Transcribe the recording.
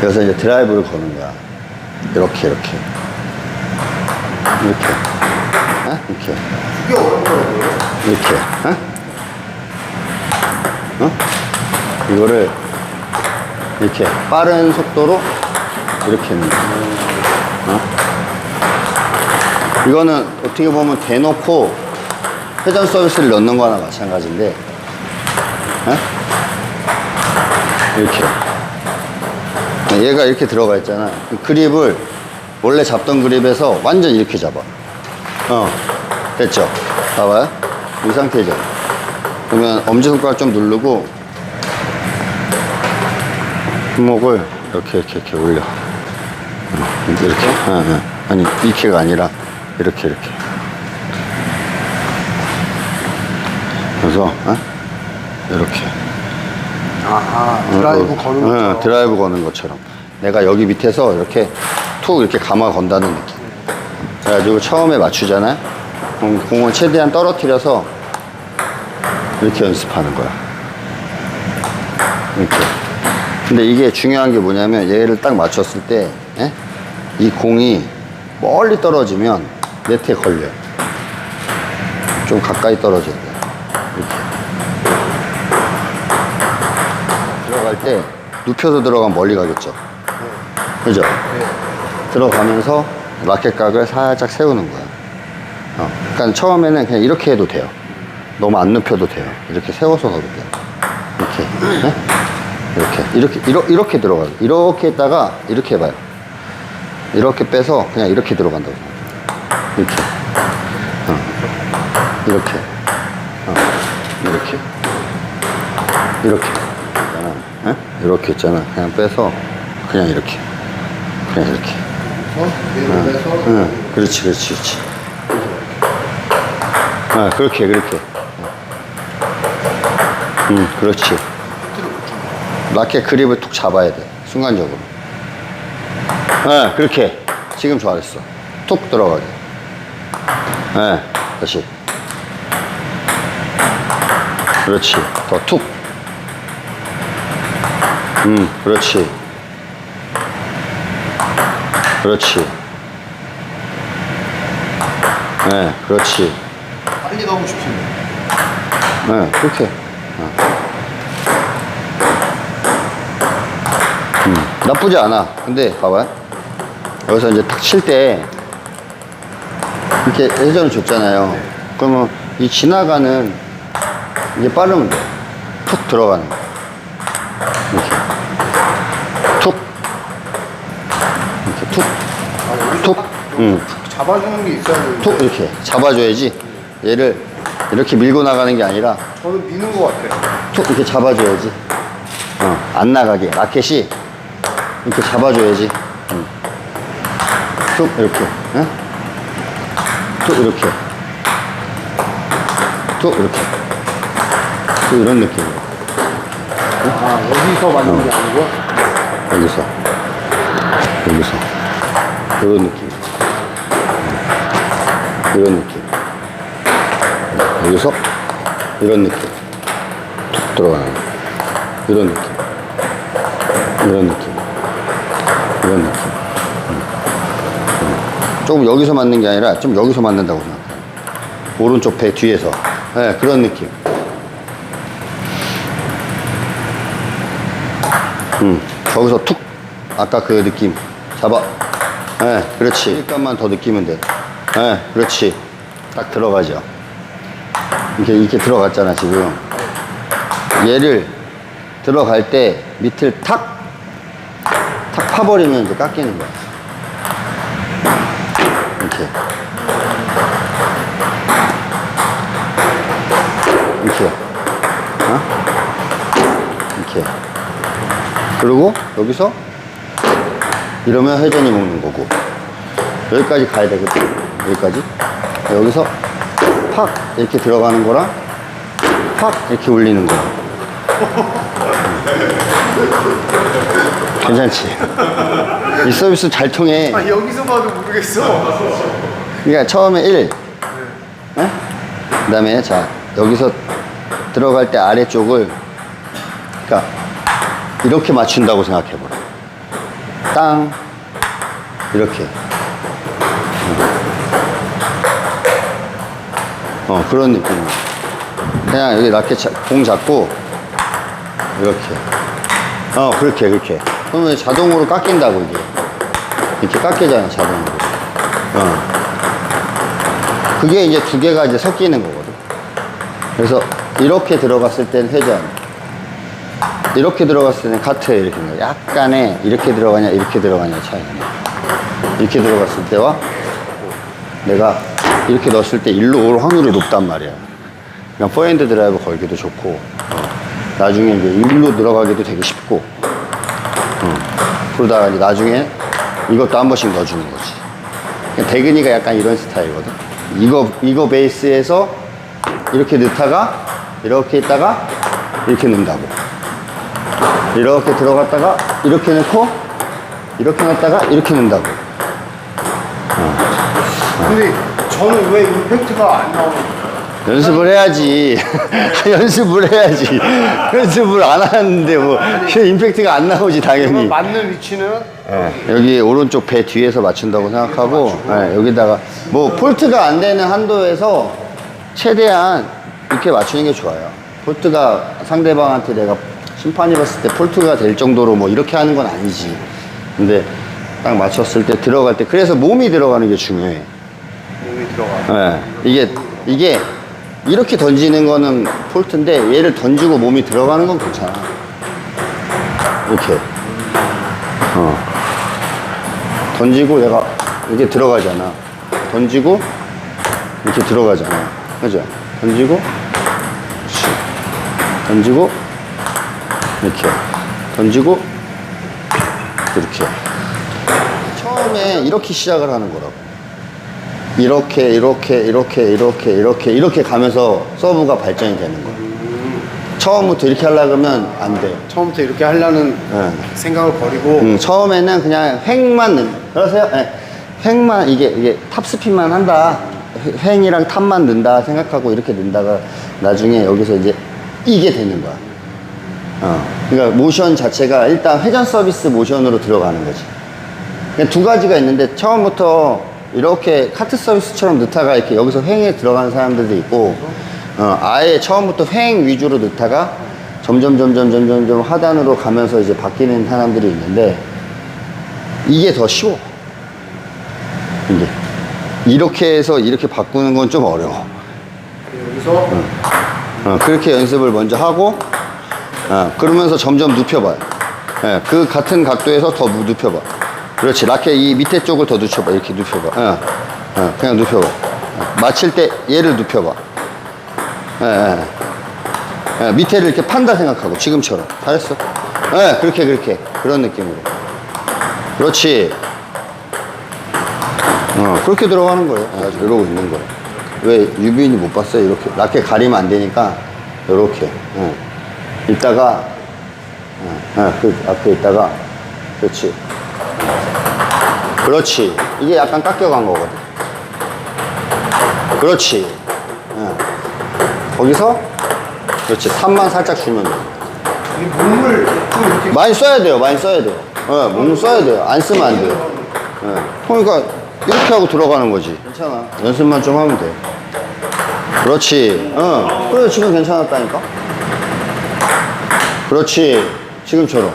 그래서 이제 드라이브를 거는 거야. 이렇게, 이렇게. 이렇게. 어? 이렇게. 그게 어렵더라고요. 이렇게. 어? 어? 이거를 이렇게 빠른 속도로 이렇게 했는 거야. 어? 이거는 어떻게 보면 대놓고 회전 서비스를 넣는 거나 마찬가지인데, 어? 이렇게. 얘가 이렇게 들어가 있잖아. 그 그립을 원래 잡던 그립에서 완전 이렇게 잡아. 어, 됐죠? 봐봐요. 이 상태죠? 그러면 엄지손가락 좀 누르고, 손목을 이렇게, 이렇게, 이렇게 올려. 어, 이렇게. 어, 어. 아니, 이렇게가 아니라, 이렇게, 이렇게. 그래서, 어? 이렇게. 아하, 드라이브 어, 거는 어, 것처럼. 드라이브 거는 것처럼. 내가 여기 밑에서 이렇게 툭 이렇게 감아 건다는 느낌. 그래가지고 처음에 맞추잖아. 그럼 공을 최대한 떨어뜨려서 이렇게 연습하는 거야. 이렇게. 근데 이게 중요한 게 뭐냐면 얘를 딱 맞췄을 때, 예? 이 공이 멀리 떨어지면 네트에 걸려요. 좀 가까이 떨어져야 돼. 이렇게. 들어갈 때 눕혀서 들어가면 멀리 가겠죠. 그죠? 들어가면서 라켓 각을 살짝 세우는 거야. 어. 그러니까 처음에는 그냥 이렇게 해도 돼요. 너무 안 눕혀도 돼요. 이렇게 세워서 가도 돼요. 이렇게. 네? 이렇게. 이렇게, 이렇게, 이렇게 들어가요. 이렇게 했다가 이렇게 해봐요. 이렇게 빼서 그냥 이렇게 들어간다고. 이렇게. 어. 이렇게. 어. 이렇게. 이렇게. 있잖아. 예? 이렇게 있잖아. 그냥 빼서 그냥 이렇게. 그냥 이렇게. 내려서 응, 그렇지, 그렇지, 그렇지. 아, 그렇게, 그렇게. 응, 그렇지. 라켓 그립을 툭 잡아야 돼. 순간적으로. 네, 그렇게. 지금 잘했어. 툭 들어가게. 네, 다시. 그렇지. 더 툭. 음, 그렇지. 그렇지. 네, 그렇지. 빨리 가고 싶은데. 네, 그렇게. 어. 음, 나쁘지 않아. 근데 봐봐요. 여기서 이제 탁 칠 때 이렇게 회전을 줬잖아요. 그러면 이 지나가는 이게 빠르면 돼. 툭 들어가는 거. 이렇게. 툭. 이렇게 툭. 아, 응. 잡아주는 게 있어야 되는데. 툭 이렇게 잡아줘야지. 얘를 이렇게 밀고 나가는 게 아니라 저는 미는 것 같아요. 툭 이렇게 잡아줘야지. 어, 안 나가게. 라켓이 이렇게 잡아줘야지. 응. 툭 이렇게. 응? 툭 이렇게. 툭 이렇게. 툭 이런 느낌이에요. 아, 여기서 맞는 게 아니고? 여기서. 여기서. 이런 느낌. 이런 느낌. 여기서 이런 느낌. 툭 들어가는 거. 이런 느낌. 이런 느낌. 이런 느낌. 음. 음. 조금 여기서 맞는 게 아니라 좀 여기서 맞는다고 생각해요. 오른쪽 배 뒤에서. 네, 그런 느낌. 음, 거기서 툭 아까 그 느낌 잡아 예 그렇지 일감만 더 느끼면 돼 예 그렇지. 딱 들어가죠. 이렇게 이렇게 들어갔잖아 지금. 얘를 들어갈 때 밑을 탁 탁 파버리면 이제 깎이는 거야. 이렇게. 이렇게. 어? 이렇게. 그리고 여기서 이러면 회전이 먹는 거고. 여기까지 가야 되거든 여기까지. 여기서 팍 이렇게 들어가는 거랑 팍 이렇게 올리는 거 괜찮지? 이 서비스 잘 통해. 아, 여기서 봐도 모르겠어. 그러니까 처음에 1 그 다음에 자 여기서 들어갈 때 아래쪽을 그러니까 이렇게 맞춘다고 생각해 보라. 땅. 이렇게 어 그런 느낌 그냥 여기 라켓 자- 공 잡고 이렇게. 어 그렇게 그렇게. 그러면 자동으로 깎인다고 이게. 이렇게 깎이잖아 자동으로. 어. 그게 이제 두 개가 이제 섞이는 거거든. 그래서 이렇게 들어갔을 때는 회전. 이렇게 들어갔을 때는 카트 이렇게. 약간의 이렇게 들어가냐 이렇게 들어가냐 차이가 나. 이렇게 들어갔을 때와 내가 이렇게 넣었을 때 일로 올 확률이 높단 말이야. 그냥 포핸드 드라이브 걸기도 좋고 어. 나중에 이제 일로 들어가기도 되게 쉽고 어. 그러다가 이제 나중에 이것도 한 번씩 넣어주는 거지. 그냥 대근이가 약간 이런 스타일이거든. 이거 이거 베이스에서 이렇게 넣다가 이렇게 있다가 이렇게 넣는다고. 이렇게 들어갔다가 이렇게 넣고 이렇게 넣었다가 이렇게 넣는다고. 근데 저는 왜 임팩트가 안 나오는 거예요? 연습을 해야지 연습을 해야지 연습을 안 하는데 뭐 임팩트가 안 나오지 당연히 맞는 위치는 여기 오른쪽 배 뒤에서 맞춘다고 생각하고 예, 여기다가 뭐 폴트가 안 되는 한도에서 최대한 이렇게 맞추는 게 좋아요. 폴트가 상대방한테 내가 심판이 봤을 때 폴트가 될 정도로 뭐 이렇게 하는 건 아니지. 근데 딱 맞췄을 때 들어갈 때 그래서 몸이 들어가는 게 중요해. 들어가. 예, 이게 이게 이렇게 던지는 거는 폴트인데 얘를 던지고 몸이 들어가는 건 괜찮아. 이렇게. 어. 던지고 내가 이렇게 들어가잖아. 던지고 이렇게 들어가잖아. 그죠? 던지고 그렇지. 던지고 이렇게 던지고 이렇게. 처음에 이렇게 시작을 하는 거라고. 이렇게 이렇게 이렇게 이렇게 이렇게 이렇게 가면서 서브가 발전이 되는 거야. 처음부터 이렇게 하려고 하면 안 돼. 처음부터 이렇게 하려는 예. 생각을 버리고 음, 처음에는 그냥 횡만 넣 그러세요? 예. 횡만 이게 이게 탑스핀만 한다. 횡- 횡이랑 탑만 넣는다 생각하고 이렇게 넣다가 나중에 여기서 이제 이게 되는 거야. 어. 그러니까 모션 자체가 일단 회전 서비스 모션으로 들어가는 거지. 그냥 두 가지가 있는데 처음부터 이렇게 카트 서비스처럼 넣다가 이렇게 여기서 횡에 들어가는 사람들도 있고 어, 아예 처음부터 횡 위주로 넣다가 점점 점점 점점 점점 하단으로 가면서 이제 바뀌는 사람들이 있는데 이게 더 쉬워. 이게 이렇게 해서 이렇게 바꾸는 건 좀 어려워. 여기서? 어, 그렇게 연습을 먼저 하고 어, 그러면서 점점 눕혀봐요. 예, 그 같은 각도에서 더 무- 눕혀봐 그렇지 라켓 이 밑에 쪽을 더 눕혀봐 이렇게 눕혀봐 어, 어, 그냥 눕혀봐 어, 맞힐 때 얘를 눕혀봐 예, 예. 예, 밑에를 이렇게 판다 생각하고 지금처럼 잘했어 예, 그렇게 그렇게 그런 느낌으로 그렇지 어, 그렇게 들어가는 거예요. 아, 이러고 있는 거예요. 왜 유비인이 못 봤어요? 이렇게. 라켓 가리면 안 되니까, 이렇게. 어. 이따가, 어, 어, 그 앞에 있다가, 그렇지. 그렇지. 이게 약간 깎여간 거거든. 그렇지. 어. 거기서, 그렇지. 탑만 살짝 주면 돼. 이 몸을 좀 이렇게 많이 써야 돼요. 많이 써야 돼요. 어, 몸 써야 돼요. 안 쓰면 안 돼요. 예. 그러니까 이렇게 하고 들어가는 거지. 괜찮아. 연습만 좀 하면 돼. 그렇지. 어. 그래 지금 괜찮았다니까. 그렇지. 지금처럼.